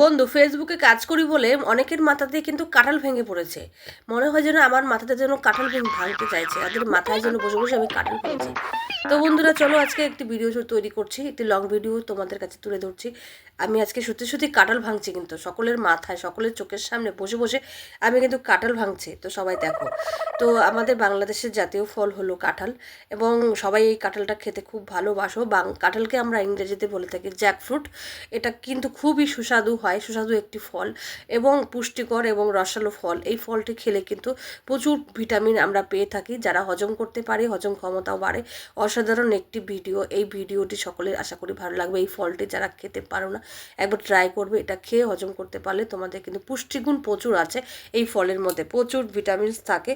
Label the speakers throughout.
Speaker 1: বন্ধু ফেসবুকে কাজ করি বলে অনেকের মাথাতে কিন্তু কাঁঠাল ভেঙে পড়েছে। মনে হয় যেন আমার মাথাতে যেন কাঁঠাল ভেঙে ভাঙতে চাইছে। তাদের মাথায় যেন বসে বসে আমি কাঁঠাল ভেঙেছি। তো বন্ধুরা, চলো আজকে একটি ভিডিও তৈরি করছি। একটি লং ভিডিও তোমাদের কাছে তুলে ধরছি। আমি আজকে সত্যি সত্যি কাঁঠাল ভাঙছি কিন্তু, সকলের মাথায়, সকলের চোখের সামনে বসে বসে আমি কিন্তু কাঁঠাল ভাঙছি। তো সবাই দেখো, তো আমাদের বাংলাদেশের জাতীয় ফল হলো কাঁঠাল এবং সবাই এই কাঁঠালটা খেতে খুব ভালোবাসো। বাং, কাঁঠালকে আমরা ইংরেজিতে বলে থাকি জ্যাকফ্রুট এটা কিন্তু খুবই সুস্বাদু হয়, সুস্বাদু একটি ফল এবং পুষ্টিকর এবং রসালো ফল। এই ফলটি খেলে কিন্তু প্রচুর ভিটামিন আমরা পেয়ে থাকি, যারা হজম করতে পারে, হজম ক্ষমতাও বাড়ে অসাধারণ একটি ভিডিও। এই ভিডিওটি সকলের আশা করি ভালো লাগবে। এই ফলটি যারা খেতে পারো না, একবার ট্রাই করবে। এটা খেয়ে হজম করতে পারলে তোমাদের কিন্তু পুষ্টিগুণ প্রচুর আছে এই ফলের মধ্যে। প্রচুর ভিটামিনস থাকে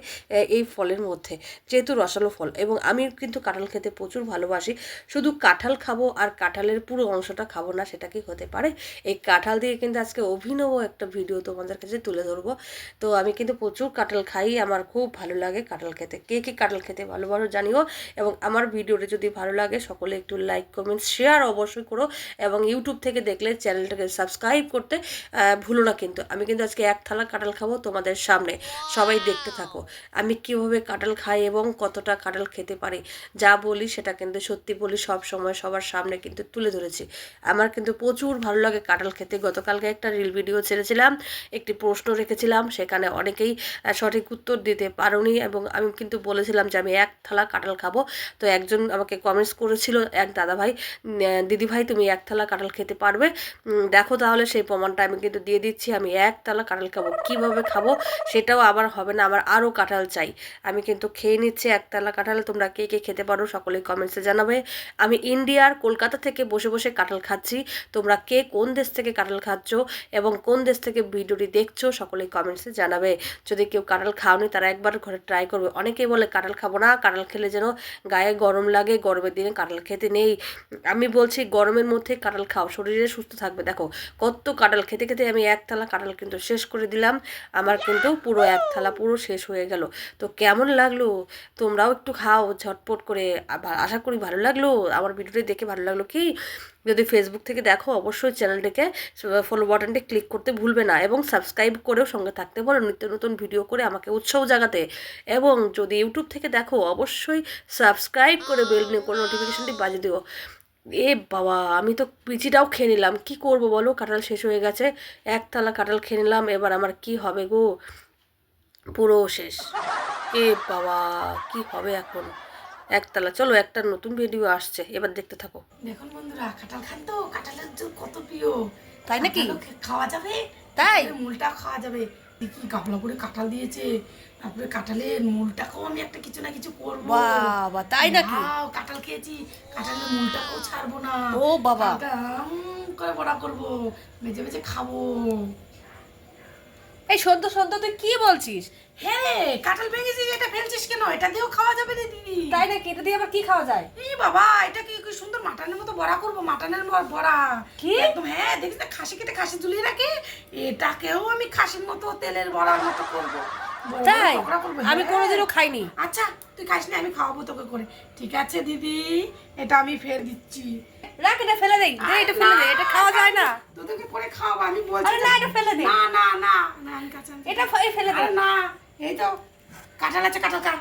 Speaker 1: এই ফলের মধ্যে। যেহেতু রসালো ফল এবং আমি কিন্তু কাঁঠাল খেতে প্রচুর ভালোবাসি। শুধু কাঁঠাল খাব আর কাঁঠালের পুরো অংশটা খাব না, সেটা কি হতে পারে? এই কাঁঠাল দিয়ে কিন্তু আজকে অভিনব একটা ভিডিও তোমাদের কাছে তুলে ধরবো। তো আমি কিন্তু প্রচুর কাঁঠাল খাই। আমার খুব ভালো লাগে কাঁঠাল খেতে। কে কে কাঁঠাল খেতে ভালোবাসো জানিও? এবং আমার ভিডিওটা যদি ভালো লাগে, সকলে একটু লাইক কমেন্ট শেয়ার অবশ্যই করো এবং ইউটিউব থেকে দেখলে চ্যানেলটাকে সাবস্ক্রাইব করতে ভুলো না কিন্তু। আমি কিন্তু আজকে এক থালা কাঁঠাল খাব তোমাদের সামনে। সবাই দেখতে থাকো। আমি কীভাবে কাঁঠাল খাই এবং কতটা কাঁঠাল খেতে পারি, যা বলি সেটা কিন্তু সত্যি বলি সব সময় সবার সামনে কিন্তু তুলে ধরেছি। আমার কিন্তু প্রচুর ভালো লাগে কাঁঠাল খেতে। গতকালকে একটা রিল ভিডিও ছেড়েছিলাম, একটি প্রশ্ন রেখেছিলাম, সেখানে অনেকেই সঠিক উত্তর দিতে পারোনি এবং আমি কিন্তু বলেছিলাম যে আমি এক থালা কাঁঠাল খাব। তো একজন আমাকে কমেন্টস করেছিল, এক দাদাভাই দিদি ভাই তুমি এক থালা কাঁঠাল খেতে পারবে? দেখো তাহলে সেই প্রমাণটা আমি কিন্তু দিয়ে দিচ্ছি, আমি এক থালা কাঁঠাল খাব। কীভাবে খাব? সেটাও আবার হবে না আমার আরও কাঁঠাল চাই। আমি কিন্তু খেয়ে নিচ্ছি এক একতলা কাঁঠাল, তোমরা কে কে খেতে পারো সকলেই কমেন্টসে জানাবে। আমি ইন্ডিয়ার কলকাতা থেকে বসে বসে কাঁঠাল খাচ্ছি, তোমরা কে কোন দেশ থেকে কাঁঠাল খাচ্ছ এবং কোন দেশ থেকে ভিডিওটি দেখছ সকলেই কমেন্টসে জানাবে। যদি কেউ কাঁঠাল খাওনি, তারা একবার ঘরে ট্রাই করবে। অনেকেই বলে, কাঁঠাল খাব না, কাঁঠাল খেলে যেন গায়ে গরম লাগে, গরমের দিনে কাঁঠাল খেতে নেই। আমি বলছি, গরমের মধ্যে কাঁঠাল খাও, শরীরে সুস্থ থাকবে। দেখো, কত কাঁঠাল খেতে খেতে আমি এক থালা কাঁঠাল কিন্তু শেষ করে দিলাম। আমার কিন্তু পুরো এক থালা পুরো শেষ হয়ে গেল। তো কেমন লাগল? তোমরাও একটু খাও, ঝটপট করে। আশা করি ভালো লাগল। আমার ভিডিওটি দেখে ভালো লাগল কি? যদি ফেসবুক থেকে দেখো, অবশ্যই চ্যানেলটিকে ফলো বাটনটি ক্লিক করতে ভুলবে না এবং সাবস্ক্রাইব করেও সঙ্গে থাকতে বলো নিত্য নতুন ভিডিও করে আমাকে উৎসাহ জাগাতে। এবং যদি ইউটিউব থেকে দেখো, অবশ্যই সাবস্ক্রাইব করে বেল নোটিফিকেশনটি বাজিয়ে দিও। এ বাবা, আমি তো পিচিটাও খেয়ে নিলাম। কী করব বলো? কাঁঠাল শেষ হয়ে গেছে। এক কাঁঠাল খেয়ে নিলাম। এবার আমার কি হবে গো? পুরো শেষ। এ বাবা, কি হবে এখন? একতলা। চলো একটা নতুন ভিডিও আসছে। এবার দেখতে থাকো।
Speaker 2: দেখুন বন্ধুরা কাঁঠাল খান তো কাঁঠালের কত প্রিয়।
Speaker 1: তাই নাকি?
Speaker 2: খাওয়া যাবে?
Speaker 1: তাই?
Speaker 2: মূলটা খাওয়া যাবে। দেখি গামলা করে কাঁঠাল দিয়েছে। তারপরে কাঁঠালের মূলটাকেও আমি একটা কিছু না কিছু করব।
Speaker 1: বাবা, তাই নাকি?
Speaker 2: কাঁঠাল খেয়েছি। কাঁঠালের মূলটাকেও ছাড়বো না।
Speaker 1: ও বাবা।
Speaker 2: করে বড়া করব। বেজে বেজে খাব।
Speaker 1: এই সদ্য সদ্য তুই কি বলছিস?
Speaker 2: হ্যাঁ রে কাঁঠাল ভেঙেছিস এটা ফেলছিস কেন? এটা দিয়েও খাওয়া যাবে রে দিদি।
Speaker 1: তাই নাকি? এটা দিয়ে আবার কি খাওয়া যায়?
Speaker 2: এই বাবা এটা কি কি সুন্দর মাটনের মতো বড়া করব? মাটনের বড়া।
Speaker 1: কি?
Speaker 2: একদম হ্যাঁ দেখিস না খাসি কেটে খাসি ঝুলিয়ে রাখি এটাকেও আমি খাসির মতো তেলের বড়ার মতো করব।
Speaker 1: তাই? আমি
Speaker 2: হ্যাঁ।
Speaker 1: কোনোদিনও খাইনি।
Speaker 2: আচ্ছা তুই খাস না আমি খাওয়াবো তোকে করে। ঠিক আছে দিদি এটা আমি ফের দিচ্ছি।
Speaker 1: রাখ এটা ফেলে দে এটা ফেলে দে এটা খাওয়া যায় না।
Speaker 2: তোদেরকে পরে খাওয়াবো আমি বলছি
Speaker 1: না, এটা ফেলে দে।
Speaker 2: না না না আমি।
Speaker 1: এটা ফেলে দে।
Speaker 2: না এই তো কাঁঠাল আছে কাঁঠাল খা।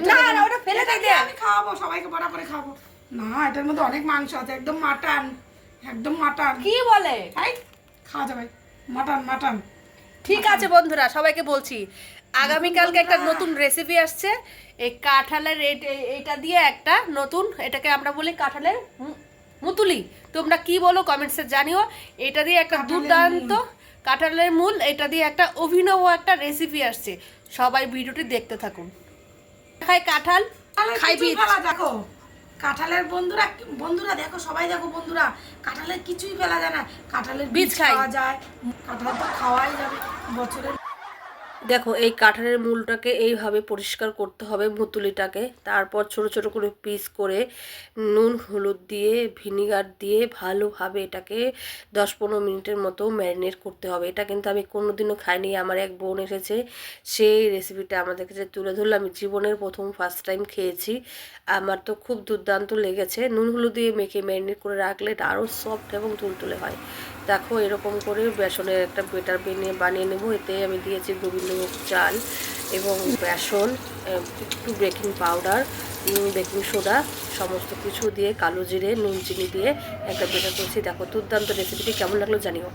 Speaker 1: না, না, ওটা ফেলে দে,
Speaker 2: আমি খাওয়াবো সবাইকে বড়া করে খাওয়াবো। না এটার মধ্যে অনেক মাংস আছে একদম মাটন একদম মাটন।
Speaker 1: কি বলে?
Speaker 2: এই খাওয়া যাবে। Mutton mutton.
Speaker 1: ঠিক আছে বন্ধুরা সবাইকে বলছি আগামীকালকে একটা নতুন রেসিপি আসছে। এই কাঁঠালের এট- দিয়ে একটা নতুন এটাকে আমরা বলি কাঁঠালের মুতুলি। তোমরা কি বলো কমেন্টসে জানিও। এটা দিয়ে একটা দুর্দান্ত কাঁঠালের মূল এটা দিয়ে একটা অভিনব একটা রেসিপি আসছে। সবাই ভিডিওটি দেখতে থাকুন। খাই কাঁঠাল খাই
Speaker 2: দেখো। কাঁঠালের বন্ধুরা বন্ধুরা দেখো সবাই দেখো বন্ধুরা কাঁঠালের কিছুই ফেলা যায় না। কাঁঠালের
Speaker 1: বীজ
Speaker 2: বীজ খাওয়া যায় কাঁঠাল তো খাওয়াই যাবে বছরের
Speaker 1: দেখো, এই কাঁঠালের মূলটাকে এইভাবে পরিষ্কার করতে হবে মুতুলিটাকে। তারপর ছোট ছোট করে পিস করে নুন, হলুদ দিয়ে, ভিনিগার দিয়ে ভালোভাবে এটাকে দশ পনেরো মিনিটের মতো ম্যারিনেট করতে হবে। এটা কিন্তু আমি কোনোদিনও খাইনি, আমার এক বোন এসেছে, সেই রেসিপিটা আমাদের কাছে তুলে ধরলো। আমি জীবনের প্রথম ফার্স্ট টাইম খেয়েছি। আমার তো খুব দুর্দান্ত লেগেছে। নুন, হলুদ দিয়ে মেখে ম্যারিনেট করে রাখলে এটা আরও সফট এবং তুলতুলে হয়। দেখো, এরকম করে বেসনের একটা বেটার বানিয়ে বানিয়ে নেব। এতে আমি দিয়েছি গোবিন্দভোগ চাল এবং বেসন একটু বেকিং পাউডার বেকিং সোডা, সমস্ত কিছু দিয়ে কালো জিরে, নুন চিনি দিয়ে একটা বেটার করছি। দেখো, দুর্দান্ত রেসিপিটি কেমন লাগল জানিও।